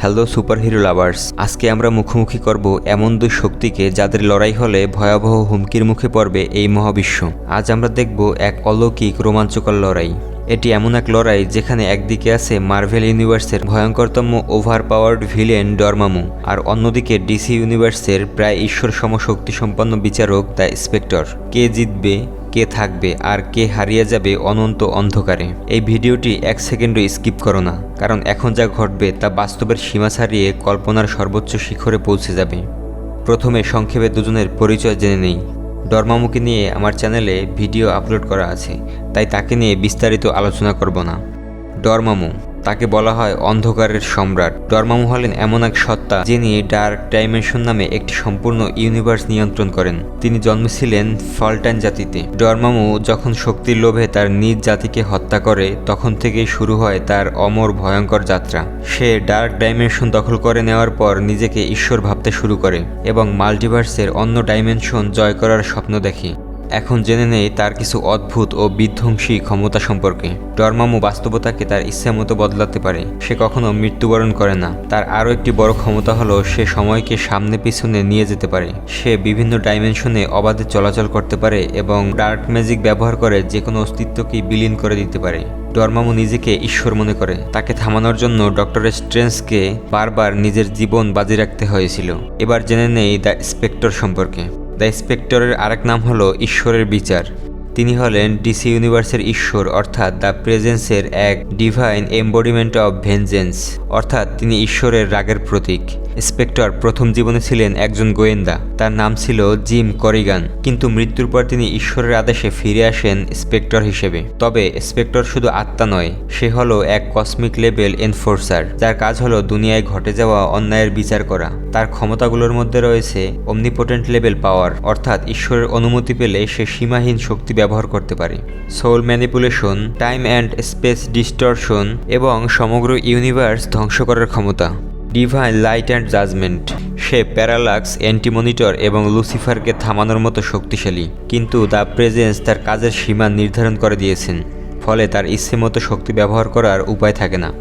Hello superhero lovers আজকে আমরা মুখোমুখি করব এমন দুই শক্তিকে যাদের লড়াই হলে ভয়াবহ হুমকির মুখে পড়বে এই মহাবিশ্ব। আজ আমরা দেখব এক অলৌকিক রোমাঞ্চকর লড়াই। এটি এমন এক লড়াই যেখানে একদিকে আছে মার্ভেল ইউনিভার্সের ভয়ঙ্করতম ওভার পাওয়ার্ড ভিলেন ডরমামু আর অন্যদিকে ডিসি ইউনিভার্সের প্রায় ঈশ্বর সমশক্তি সম্পন্ন বিচারক দ্য স্পেক্টর কে জিতবে? কে থাকবে আর কে হারিয়ে যাবে অনন্ত অন্ধকারে। এই ভিডিওটি এক সেকেন্ডও স্কিপ করো না, কারণ এখন যা ঘটবে তা বাস্তবের সীমা ছাড়িয়ে কল্পনার সর্বোচ্চ শিখরে পৌঁছে যাবে। প্রথমে সংক্ষেপে দুজনের পরিচয় জেনে নেই। ডরমামুকে নিয়ে আমার চ্যানেলে ভিডিও আপলোড করা আছে, তাই তাকে নিয়ে বিস্তারিত আলোচনা করব না। ডরমামু তাকে বলা হয় অন্ধকারের সম্রাট। ডরমামু হলেন এমন এক সত্তা, যিনি ডার্ক ডাইমেনশন নামে একটি সম্পূর্ণ ইউনিভার্স নিয়ন্ত্রণ করেন। তিনি জন্মেছিলেন ফলটাইন জাতিতে। ডরমামু যখন শক্তির লোভে তার নিজ জাতিকে হত্যা করে, তখন থেকেই শুরু হয় তার অমর ভয়ঙ্কর যাত্রা। সে ডার্ক ডাইমেনশন দখল করে নেওয়ার পর নিজেকে ঈশ্বর ভাবতে শুরু করে এবং মাল্টিভার্সের অন্য ডাইমেনশন জয় করার স্বপ্ন দেখে। এখন জেনে নেই তার কিছু অদ্ভুত ও বিধ্বংসী ক্ষমতা সম্পর্কে। ডরমামু বাস্তবতাকে তার ইচ্ছা মতো বদলাতে পারে। সে কখনো মৃত্যুবরণ করে না। তার আরও একটি বড় ক্ষমতা হলো সে সময়কে সামনে পিছনে নিয়ে যেতে পারে। সে বিভিন্ন ডাইমেনশনে অবাধে চলাচল করতে পারে এবং ডার্ক ম্যাজিক ব্যবহার করে যে কোনো অস্তিত্বকেই বিলীন করে দিতে পারে। ডরমামু নিজেকে ঈশ্বর মনে করে। তাকে থামানোর জন্য ডক্টর স্ট্রেন্সকে বারবার নিজের জীবন বাজি রাখতে হয়েছিল। এবার জেনে নেই দ্য স্পেক্টর সম্পর্কে। দ্য স্পেক্টরের আরেক নাম হলো ঈশ্বরের বিচার। তিনি হলেন ডিসি ইউনিভার্সের ঈশ্বর, অর্থাৎ দ্য প্রেজেন্সের এক ডিভাইন এম্বডিমেন্ট অব ভেঞ্জেন্স, অর্থাৎ তিনি ঈশ্বরের রাগের প্রতীক। স্পেক্টর প্রথম জীবনে ছিলেন একজন গোয়েন্দা। তার নাম ছিল জিম করিগান, কিন্তু মৃত্যুর পর তিনি ঈশ্বরের আদেশে ফিরে আসেন স্পেক্টর হিসেবে। তবে স্পেক্টর শুধু আত্মা নয়, সে হলো এক কসমিক লেভেল এনফোর্সার, যার কাজ হলো দুনিয়ায় ঘটে যাওয়া অন্যায়ের বিচার করা। তার ক্ষমতাগুলোর মধ্যে রয়েছে অমনিপোটেন্ট লেভেল পাওয়ার অর্থাৎ ঈশ্বরের অনুমতি পেলে সে সীমাহীন শক্তি ব্যবহার করতে পারে। Soul manipulation time and space distortion এবং সমগ্র ইউনিভার্স ধ্বংস করার ক্ষমতা। ডিভাইন লাইট অ্যান্ড জাজমেন্ট সে প্যারালাক্স, অ্যান্টিমনিটর এবং লুসিফারকে থামানোর মতো শক্তিশালী। কিন্তু দ্য প্রেজেন্স তার কাজের সীমা নির্ধারণ করে দিয়েছেন, ফলে তার ইচ্ছে মতো শক্তি ব্যবহার করার উপায় থাকে না।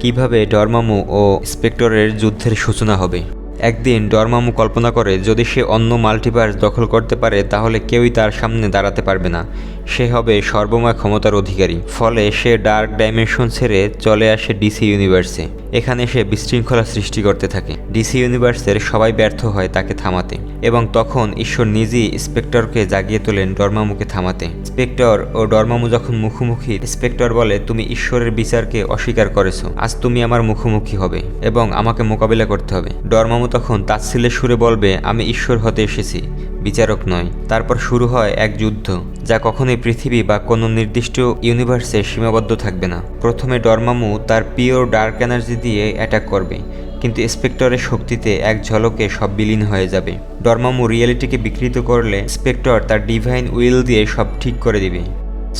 কীভাবে ডরমামু ও স্পেক্টরের যুদ্ধের সূচনা হবে? একদিন ডরমামু কল্পনা করে, যদি সে অন্য মাল্টিভার্স দখল করতে পারে, তাহলে কেউই তার সামনে দাঁড়াতে পারবে না। সে হবে সর্বময় ক্ষমতার অধিকারী। ফলে সে ডার্ক ডাইমেনশন ছেড়ে চলে আসে ডিসি ইউনিভার্সে। এখানে সে বিশৃঙ্খলা সৃষ্টি করতে থাকে। ডিসি ইউনিভার্সের সবাই ব্যর্থ হয় তাকে থামাতে। এবং তখন ঈশ্বর নিজেই স্পেক্টরকে জাগিয়ে তোলেন ডরমামুকে থামাতে। স্পেক্টর ও ডরমামু যখন মুখোমুখি, স্পেক্টর বলে, তুমি ঈশ্বরের বিচারকে অস্বীকার করেছ। আজ তুমি আমার মুখোমুখি হবে এবং আমাকে মোকাবিলা করতে হবে। ডরমামু তখন তাচ্ছিলের সুরে বলবে, আমি ঈশ্বর হতে এসেছি, বিচারক নয় তারপর শুরু হয় এক যুদ্ধ, যা কখনোই পৃথিবী বা কোনো নির্দিষ্ট ইউনিভার্সে সীমাবদ্ধ থাকবে না। প্রথমে ডরমামু তার পিওর ডার্ক এনার্জি দিয়ে অ্যাটাক করবে, কিন্তু স্পেক্টরের শক্তিতে এক ঝলকে সব বিলীন হয়ে যাবে। ডরমামু রিয়েলিটিকে বিকৃত করলে স্পেক্টর তার ডিভাইন উইল দিয়ে সব ঠিক করে দিবে।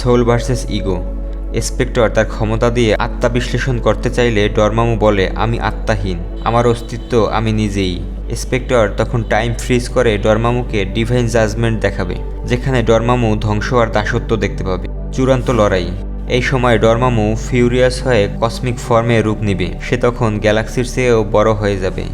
সোল ভার্সেস ইগো স্পেক্টর তার ক্ষমতা দিয়ে আত্মা বিশ্লেষণ করতে চাইলে ডরমামু বলে, আমি আত্মাহীন, আমার অস্তিত্ব আমি নিজেই। স্পেক্টর তখন টাইম ফ্রিজ করে ডরমামুকে ডিভাইন জাজমেন্ট দেখাবে, যেখানে ডরমামু ধ্বংস আর দাসত্ব দেখতে পাবে। চূড়ান্ত লড়াই। এই সময় ডরমামু ফিউরিয়াস হয়ে কসমিক ফর্মে রূপ নিবে। সে তখন গ্যালাক্সির চেয়েও বড় হয়ে যাবে।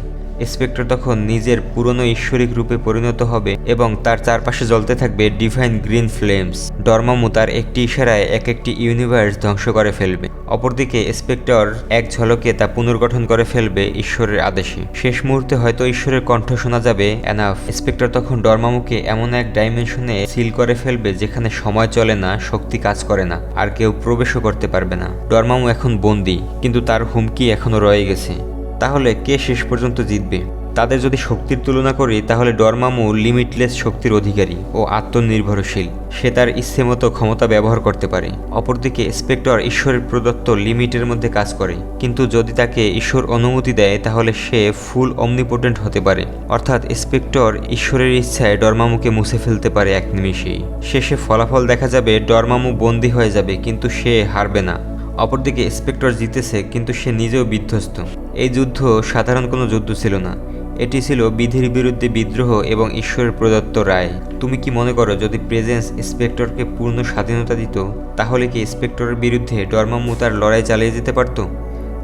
স্পেক্টর তখন নিজের পুরনো ঈশ্বরিক রূপে পরিণত হবে এবং তার চারপাশে জ্বলতে থাকবে ডিভাইন গ্রিন ফ্লেমস ডরমামু তার একটি ইশারায় এক একটি ইউনিভার্স ধ্বংস করে ফেলবে। অপরদিকে স্পেক্টর এক ঝলকে তা পুনর্গঠন করে ফেলবে ঈশ্বরের আদেশে। শেষ মুহূর্তে হয়তো ঈশ্বরের কণ্ঠ শোনা যাবে এনাফ স্পেক্টর তখন ডরমামুকে এমন এক ডাইমেনশনে সিল করে ফেলবে যেখানে সময় চলে না, শক্তি কাজ করে না, আর কেউ প্রবেশও করতে পারবে না। ডরমামু এখন বন্দি, কিন্তু তার হুমকি এখনও রয়ে গেছে। তাহলে কে শেষ পর্যন্ত জিতবে? তাদের যদি শক্তির তুলনা করি, তাহলে ডরমামু লিমিটলেস শক্তির অধিকারী ও আত্মনির্ভরশীল। সে তার ইচ্ছে মতো ক্ষমতা ব্যবহার করতে পারে। অপরদিকে, স্পেক্টর ঈশ্বরের প্রদত্ত লিমিটের মধ্যে কাজ করে। কিন্তু যদি তাকে ঈশ্বর অনুমতি দেয়, তাহলে সে ফুল অমনিপোটেন্ট হতে পারে। অর্থাৎ স্পেক্টর ঈশ্বরের ইচ্ছায় ডরমামুকে মুছে ফেলতে পারে এক নিমিষেই। শেষে ফলাফল দেখা যাবে, ডরমামু বন্দী হয়ে যাবে, কিন্তু সে হারবে না। অপরদিকে স্পেক্টর জিতেছে, কিন্তু সে নিজেও বিধ্বস্ত। এই যুদ্ধ সাধারণ কোনো যুদ্ধ ছিল না। এটি ছিল বিধির বিরুদ্ধে বিদ্রোহ এবং ঈশ্বরের প্রদত্ত রায়। তুমি কি মনে করো, যদি প্রেজেন্স স্পেক্টরকে পূর্ণ স্বাধীনতা দিত, তাহলে কি স্পেক্টরের বিরুদ্ধে ডরমামু তার লড়াই চালিয়ে যেতে পারত?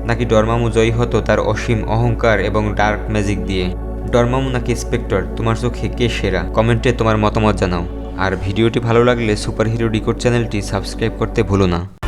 নাকি ডরমামু জয়ী হতো তার অসীম অহংকার এবং ডার্ক ম্যাজিক দিয়ে? ডরমামু নাকি স্পেক্টর? তোমার চোখে কে সেরা? কমেন্টে তোমার মতামত জানাও। আর ভিডিওটি ভালো লাগলে সুপারহিরো ডিকোড চ্যানেলটি সাবস্ক্রাইব করতে ভুলো না।